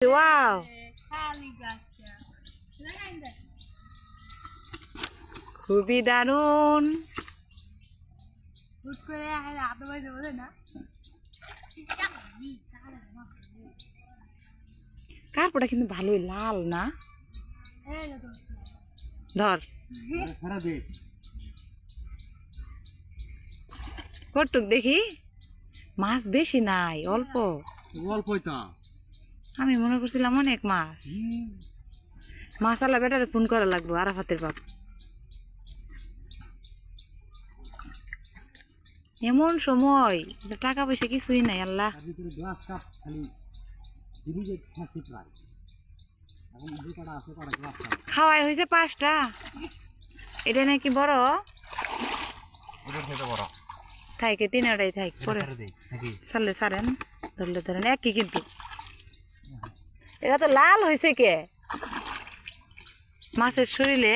Wow খুবই দারুণ। হুট করে হাতে বাইতে বলে না কার্পটা কিন্তু ভালোই লাল না? ধর। কটুক দেখি। মাছ বেশি নাই, অল্প। অল্পই তা। আমি মনে করছিলাম অনেক মাছ। মাছ আলা বেটারে ফোন করা লাগবো আরাফাতের বাপ এমন সময় টাকা পয়সা কিছুই নাই আল্লাহ। থাকি খাওয়াই হয়েছে পাঁচটা। এটা নাকি বড়? থেকে বড়। তিনটাই থাইক পরে। দেই সারলে সারেন ধরলে ধরেন একই কিন্তু। এটা তো লাল হয়েছে কে? মাছের শরীরে